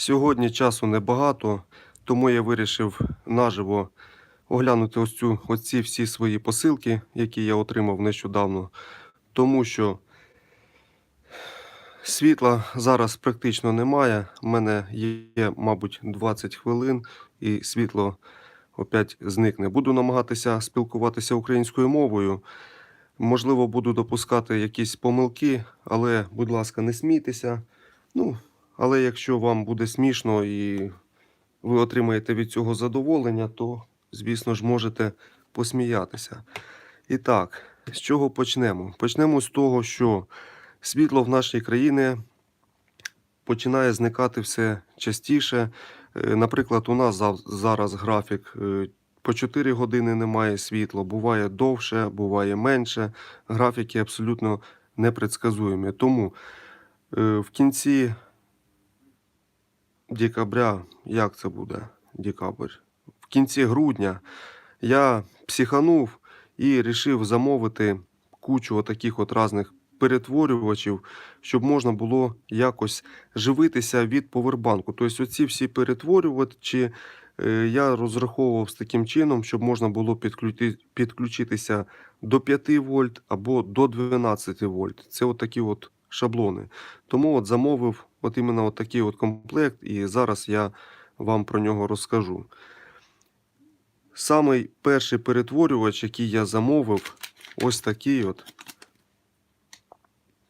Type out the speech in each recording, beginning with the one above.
Сьогодні часу небагато, тому я вирішив наживо оглянути ось цю, ось всі свої посилки, які я отримав нещодавно. Тому що світла зараз практично немає. У мене є, мабуть, 20 хвилин і світло опять зникне. Буду намагатися спілкуватися українською мовою. Можливо, буду допускати якісь помилки, але, будь ласка, не смійтеся. Ну, але якщо вам буде смішно і ви отримаєте від цього задоволення, то, звісно ж, можете посміятися. І так, з чого почнемо? Почнемо з того, що світло в нашій країні починає зникати все частіше. Е, Наприклад, у нас зараз графік е, по 4 години немає світла, буває довше, буває менше. Графіки абсолютно непредсказуємі. Тому е, в кінці декабря, як це буде? Декабрь. В кінці грудня я психанув і вирішив замовити кучу отаких от різних перетворювачів, щоб можна було якось живитися від повербанку. Тобто, оці всі перетворювачі е, я розраховував з таким чином, щоб можна було підключити, підключитися до 5 вольт або до 12 вольт. Це от такі от шаблони. Тому от замовив от іменно от такий от комплект, і зараз я вам про нього розкажу. Самий перший перетворювач, який я замовив, ось такий от.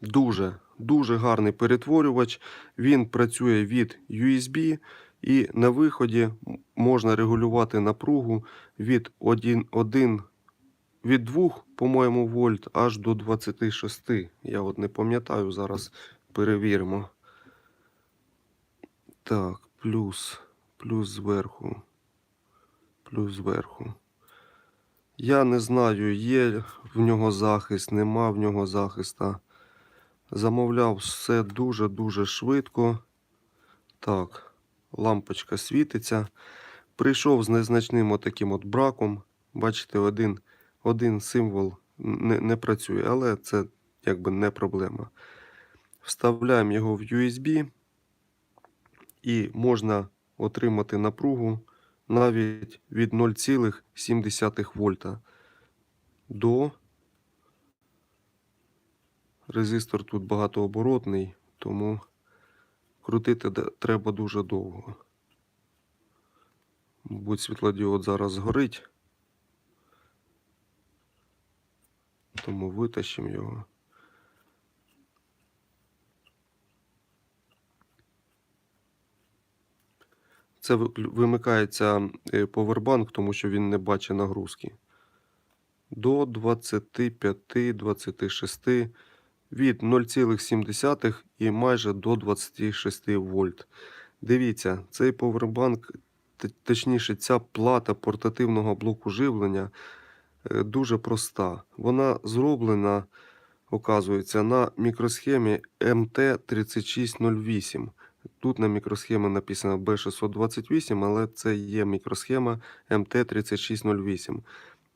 Дуже, дуже гарний перетворювач. Він працює від USB і на виході можна регулювати напругу від 1, 1 від 2, по-моєму, вольт аж до 26. Я от не пам'ятаю, зараз перевіримо. Так, плюс, плюс зверху, плюс зверху. Я не знаю, є в нього захист, нема в нього захиста. Замовляв все дуже-дуже швидко. Так, лампочка світиться. Прийшов з незначним отаким от браком. Бачите, один, один символ не, не працює, але це якби не проблема. Вставляємо його в USB і можна отримати напругу навіть від 0,7 вольта до резистор тут багатооборотний, тому крутити треба дуже довго. Мабуть, світлодіод зараз згорить. Тому витащимо його. Це вимикається е, повербанк, тому що він не бачить нагрузки. До 25-26 від 0,7 і майже до 26 вольт. Дивіться, цей повербанк, точніше, ця плата портативного блоку живлення дуже проста. Вона зроблена, оказується, на мікросхемі MT3608. Тут на мікросхемі написано B628, але це є мікросхема MT3608.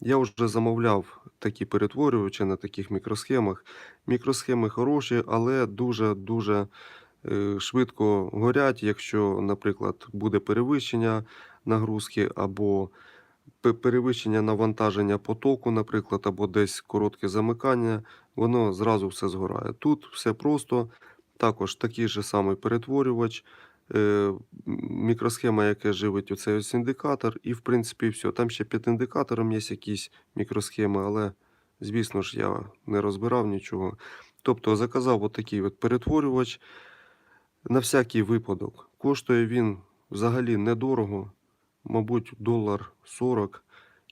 Я вже замовляв такі перетворювачі на таких мікросхемах. Мікросхеми хороші, але дуже-дуже е, швидко горять, якщо, наприклад, буде перевищення нагрузки або перевищення навантаження потоку, наприклад, або десь коротке замикання, воно зразу все згорає. Тут все просто, також такий же самий перетворювач, е, мікросхема, яка живить оцей ось індикатор, і в принципі все. Там ще під індикатором є якісь мікросхеми, але, звісно ж, я не розбирав нічого. Тобто заказав отакий от перетворювач на всякий випадок. Коштує він взагалі недорого, мабуть, долар 40.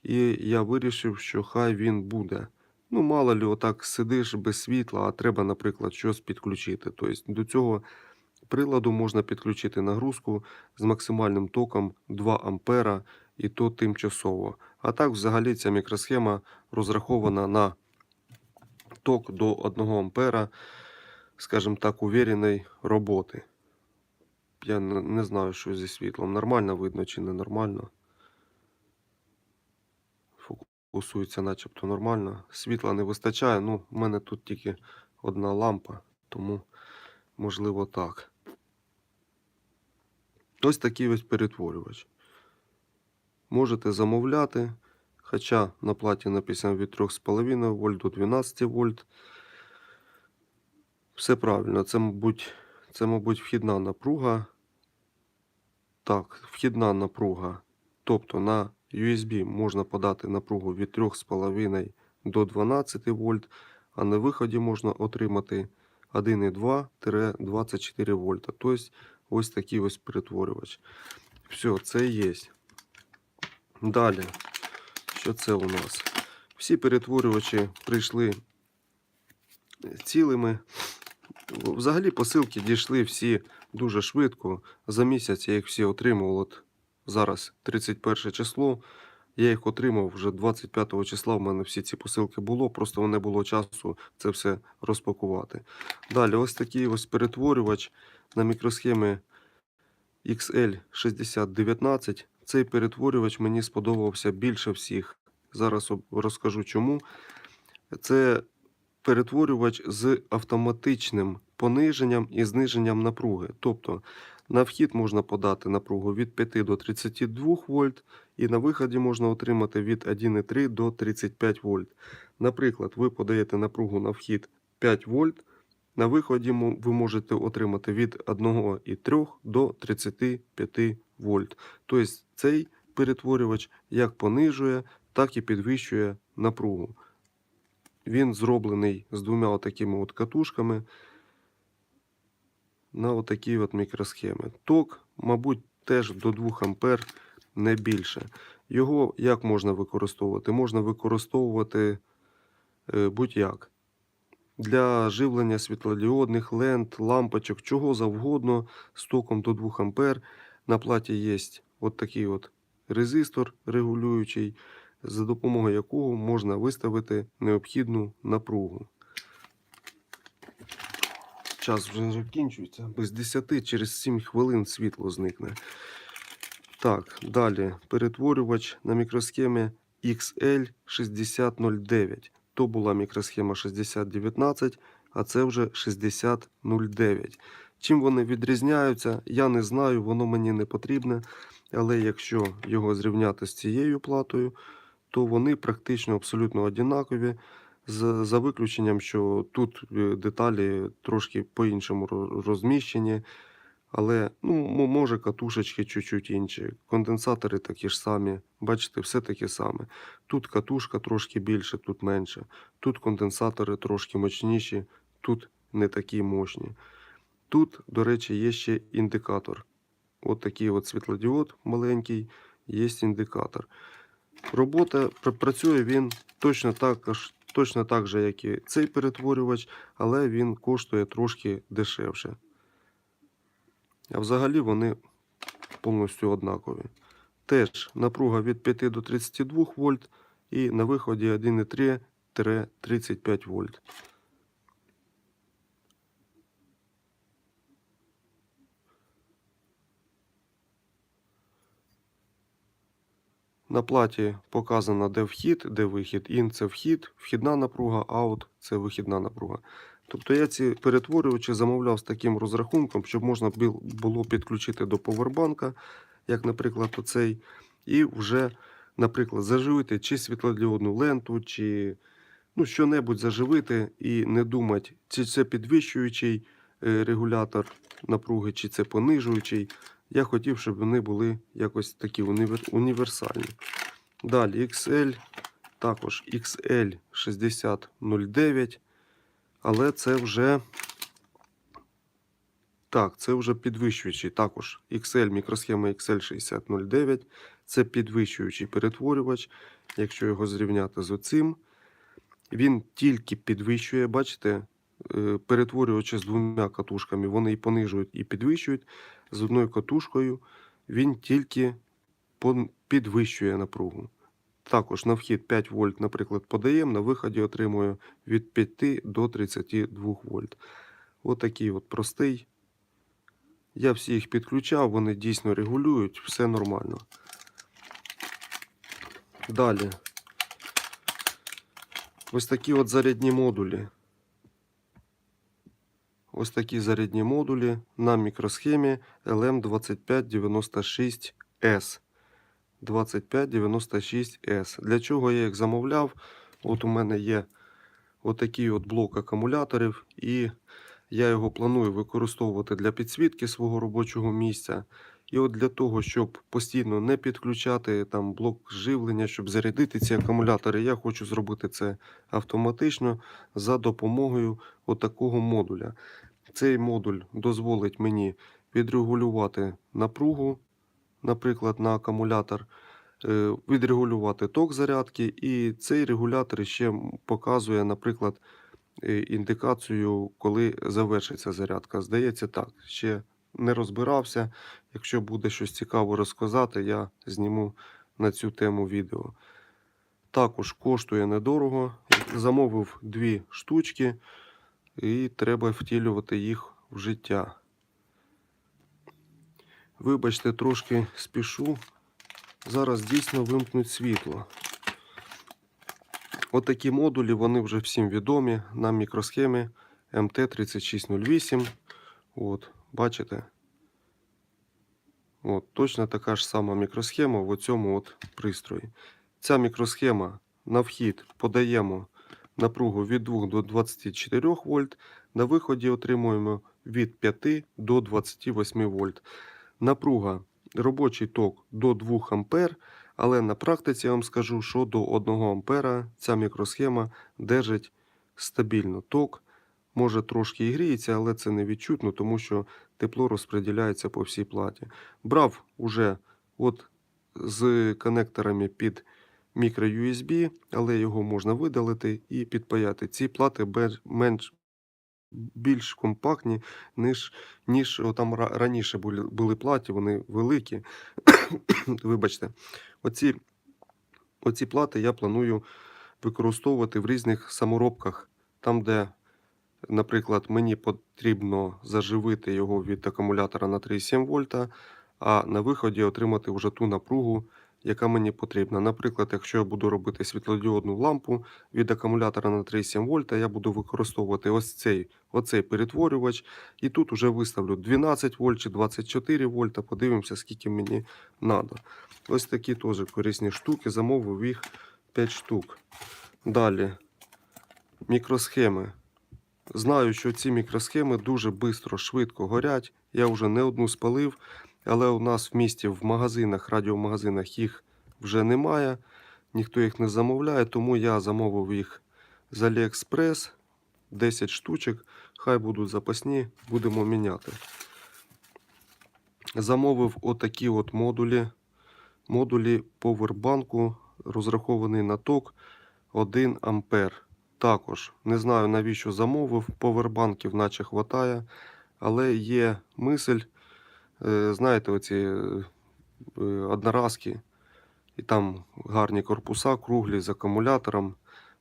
І я вирішив, що хай він буде. Ну, мало ли, отак сидиш без світла, а треба, наприклад, щось підключити. Тобто до цього приладу можна підключити нагрузку з максимальним током 2 ампера, і то тимчасово. А так, взагалі, ця мікросхема розрахована на ток до 1 ампера, скажімо так, увіреної роботи. Я не, знаю, що зі світлом. Нормально видно чи не нормально. Фокусується начебто нормально. Світла не вистачає. Ну, в мене тут тільки одна лампа, тому можливо так. Ось такий ось перетворювач. Можете замовляти, хоча на платі написано від 3,5 вольт до 12 вольт. Все правильно, це, мабуть, це, мабуть, вхідна напруга. Так, вхідна напруга. Тобто на USB можна подати напругу від 3,5 до 12 вольт, а на виході можна отримати 1,2-24 вольта. Тобто ось такий ось перетворювач. Все, це є. Далі, що це у нас? Всі перетворювачі прийшли цілими. Взагалі посилки дійшли всі дуже швидко. За місяць я їх всі отримав. От зараз 31 число. Я їх отримав вже 25 числа. У мене всі ці посилки було, просто не було часу це все розпакувати. Далі, ось такий ось перетворювач на мікросхеми XL6019. Цей перетворювач мені сподобався більше всіх. Зараз розкажу чому. Це перетворювач з автоматичним пониженням і зниженням напруги. Тобто на вхід можна подати напругу від 5 до 32 вольт, і на виході можна отримати від 1,3 до 35 вольт. Наприклад, ви подаєте напругу на вхід 5 вольт, на виході ви можете отримати від 1,3 до 35 вольт. Тобто цей перетворювач як понижує, так і підвищує напругу. Він зроблений з двома отакими от катушками на отакі от мікросхеми. Ток, мабуть, теж до 2 ампер, не більше. Його як можна використовувати? Можна використовувати е, будь-як. Для живлення світлодіодних лент, лампочок, чого завгодно з током до 2 ампер. На платі є от такий от резистор регулюючий, за допомогою якого можна виставити необхідну напругу. Час вже закінчується. Без 10 через 7 хвилин світло зникне. Так, далі перетворювач на мікросхемі XL6009. То була мікросхема 6019, а це вже 6009. Чим вони відрізняються, я не знаю, воно мені не потрібне. Але якщо його зрівняти з цією платою, то вони практично абсолютно однакові. За виключенням, що тут е, деталі трошки по-іншому розміщені. Але ну, може катушечки чуть-чуть інші. Конденсатори такі ж самі. Бачите, все таке саме. Тут катушка трошки більше, тут менше. Тут конденсатори трошки мощніші, тут не такі мощні. Тут, до речі, є ще індикатор. От такий от світлодіод маленький, є індикатор. Робота працює він точно так, точно так же, як і цей перетворювач, але він коштує трошки дешевше. А взагалі вони повністю однакові. Теж напруга від 5 до 32 вольт і на виході 1,3-35 вольт. На платі показано, де вхід, де вихід. Ін це вхід, вхідна напруга, аут це вихідна напруга. Тобто я ці перетворювачі замовляв з таким розрахунком, щоб можна було підключити до повербанка, як, наприклад, оцей, і вже, наприклад, заживити чи світлодіодну ленту, чи ну, що-небудь заживити і не думати, чи це підвищуючий е, регулятор напруги, чи це понижуючий. Я хотів, щоб вони були якось такі універ- універсальні. Далі XL, також XL6009, але це вже так, це вже підвищуючий. Також XL, мікросхема XL6009. Це підвищуючий перетворювач. Якщо його зрівняти з оцим, він тільки підвищує, бачите, е, перетворювачі з двома катушками, вони і понижують, і підвищують. З одною катушкою він тільки підвищує напругу. Також на вхід 5 вольт, наприклад, подаємо, на виході отримує від 5 до 32 вольт. Отакий от простий. Я всі їх підключав, вони дійсно регулюють, все нормально. Далі. Ось такі от зарядні модулі. Ось такі зарядні модулі на мікросхемі LM2596S. 2596S. Для чого я їх замовляв? От у мене є отакий от блок акумуляторів, і я його планую використовувати для підсвітки свого робочого місця. І от для того, щоб постійно не підключати там блок живлення, щоб зарядити ці акумулятори, я хочу зробити це автоматично за допомогою отакого модуля. Цей модуль дозволить мені відрегулювати напругу, наприклад, на акумулятор, е, відрегулювати ток зарядки, і цей регулятор ще показує, наприклад, е, індикацію, коли завершиться зарядка. Здається, так. Ще не розбирався. Якщо буде щось цікаво розказати, я зніму на цю тему відео. Також коштує недорого. Замовив дві штучки, і треба втілювати їх в життя. Вибачте, трошки спішу. Зараз дійсно вимкнуть світло. Отакі модулі, вони вже всім відомі на мікросхемі MT3608. От, бачите? От, точно така ж сама мікросхема в цьому от пристрої. Ця мікросхема на вхід подаємо напругу від 2 до 24 вольт. На виході отримуємо від 5 до 28 вольт. Напруга робочий ток до 2 ампер, але на практиці я вам скажу, що до 1 ампера ця мікросхема держить стабільно ток. Може трошки і гріється, але це не відчутно, тому що тепло розподіляється по всій платі. Брав уже от з конекторами під мікро-USB, але його можна видалити і підпаяти. Ці плати менш більш компактні, ніж, ніж там раніше були, були платі, вони великі. Вибачте, оці, оці плати я планую використовувати в різних саморобках, там, де, наприклад, мені потрібно заживити його від акумулятора на 3,7 вольта, а на виході отримати вже ту напругу, яка мені потрібна. Наприклад, якщо я буду робити світлодіодну лампу від акумулятора на 3,7 вольта, я буду використовувати ось цей, оцей перетворювач. І тут вже виставлю 12 вольт чи 24 вольта. Подивимося, скільки мені треба. Ось такі теж корисні штуки. Замовив їх 5 штук. Далі мікросхеми. Знаю, що ці мікросхеми дуже швидко, швидко горять. Я вже не одну спалив, але у нас в місті в магазинах, радіомагазинах їх вже немає. Ніхто їх не замовляє, тому я замовив їх з AliExpress 10 штучок. Хай будуть запасні, будемо міняти. Замовив отакі от модулі. Модулі повербанку розрахований на ток 1 ампер. Також не знаю навіщо замовив, повербанків наче хватає, але є мисль, е, знаєте, оці е, одноразки, і там гарні корпуса, круглі з акумулятором.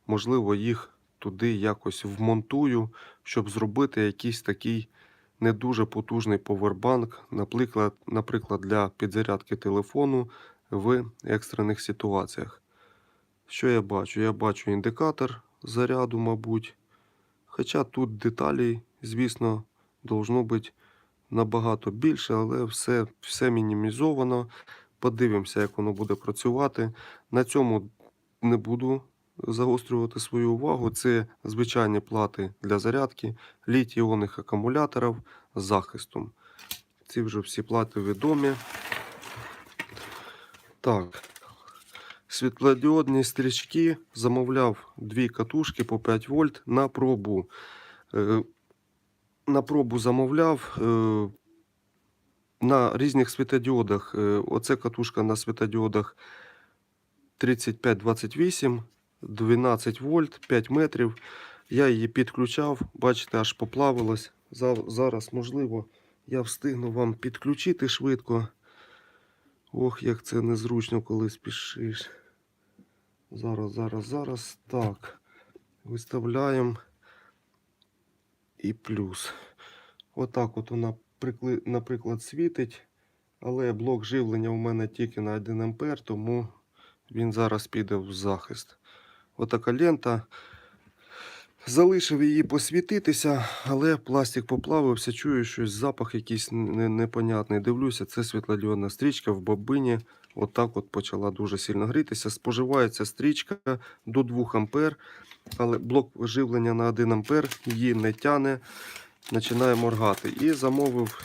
Можливо, їх туди якось вмонтую, щоб зробити якийсь такий не дуже потужний повербанк, наприклад, наприклад, для підзарядки телефону в екстрених ситуаціях. Що я бачу? Я бачу індикатор заряду, мабуть. Хоча тут деталей, звісно, должно бути набагато більше, але все, все мінімізовано. Подивимося, як воно буде працювати. На цьому не буду загострювати свою увагу. Це звичайні плати для зарядки літій-іонних акумуляторів з захистом. Ці вже всі плати відомі. Так. Світлодіодні стрічки замовляв дві катушки по 5 вольт на пробу. Е, На пробу замовляв е, на різних світодіодах. Е, Оце катушка на світодіодах 3528, 12 вольт, 5 метрів. Я її підключав, бачите, аж поплавилась. Зараз, можливо, я встигну вам підключити швидко. Ох, як це незручно, коли спішиш. Зараз, зараз, зараз. Так. Виставляємо. І плюс. Отак от вона, наприклад, світить. Але блок живлення у мене тільки на 1 ампер, тому він зараз піде в захист. Отака лента. Залишив її посвітитися, але пластик поплавився, чую щось, запах якийсь непонятний. Дивлюся, це світлодіодна стрічка в бобині. Отак от почала дуже сильно грітися. Споживається стрічка до 2 ампер, але блок живлення на 1 ампер її не тяне, починає моргати. І замовив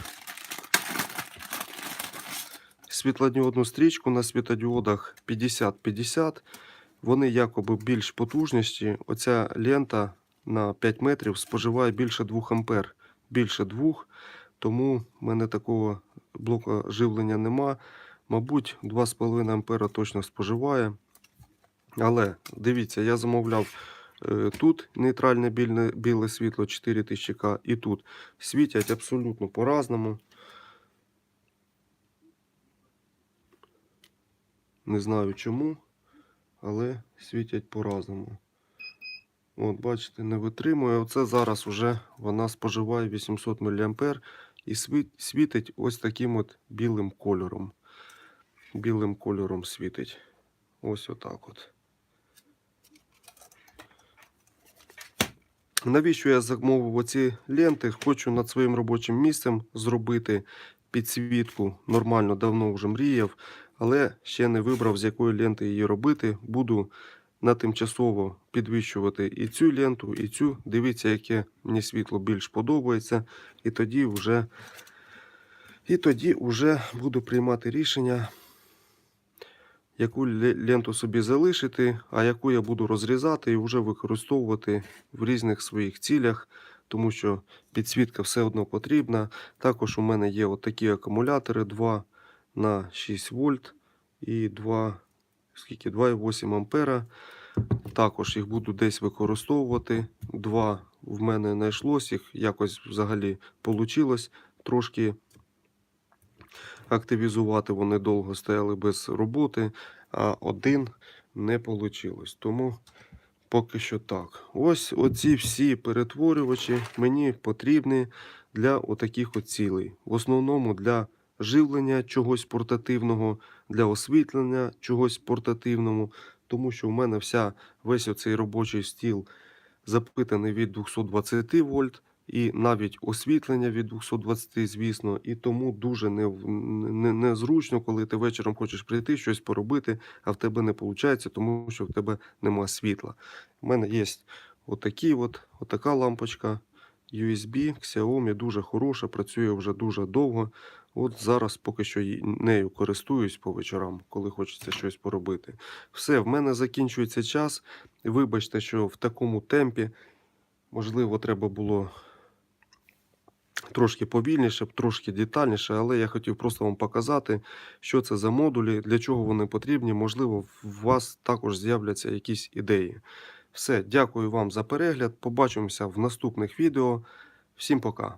світлодіодну стрічку на світлодіодах 50-50. Вони якоби більш потужніші. Оця лента на 5 метрів споживає більше 2 ампер. Більше 2, тому в мене такого блоку живлення нема. Мабуть, 2,5 ампера точно споживає. Але дивіться, я замовляв е, тут нейтральне біле, біле світло 4000К і тут світять абсолютно по-разному. Не знаю чому, але світять по-разному. От, бачите, не витримує. Оце зараз вже вона споживає 800 мА і світить ось таким от білим кольором. Білим кольором світить. Ось отак от. Навіщо я замовив оці ленти? Хочу над своїм робочим місцем зробити підсвітку. Нормально, давно вже мріяв, але ще не вибрав, з якої ленти її робити. Буду на тимчасово підвищувати і цю ленту, і цю. Дивіться, яке мені світло більш подобається. І тоді вже, і тоді вже буду приймати рішення, яку ленту собі залишити, а яку я буду розрізати і вже використовувати в різних своїх цілях, тому що підсвітка все одно потрібна. Також у мене є отакі акумулятори 2 на 6 вольт і 2, скільки, 2,8 ампера. Також їх буду десь використовувати. Два в мене знайшлось, їх якось взагалі вийшло трошки активізувати. Вони довго стояли без роботи, а один не вийшло. Тому поки що так. Ось оці всі перетворювачі мені потрібні для отаких от цілей. В основному для живлення чогось портативного, для освітлення чогось портативного, тому що в мене вся весь оцей робочий стіл запитаний від 220 вольт. І навіть освітлення від 220, звісно, і тому дуже не, не, незручно, коли ти вечором хочеш прийти, щось поробити, а в тебе не виходить, тому що в тебе нема світла. У мене є отакі от, отака лампочка USB Xiaomi, дуже хороша, працює вже дуже довго. От зараз поки що нею користуюсь по вечорам, коли хочеться щось поробити. Все, в мене закінчується час. Вибачте, що в такому темпі, можливо, треба було трошки повільніше, трошки детальніше, але я хотів просто вам показати, що це за модулі, для чого вони потрібні. Можливо, у вас також з'являться якісь ідеї. Все, дякую вам за перегляд. Побачимося в наступних відео. Всім пока.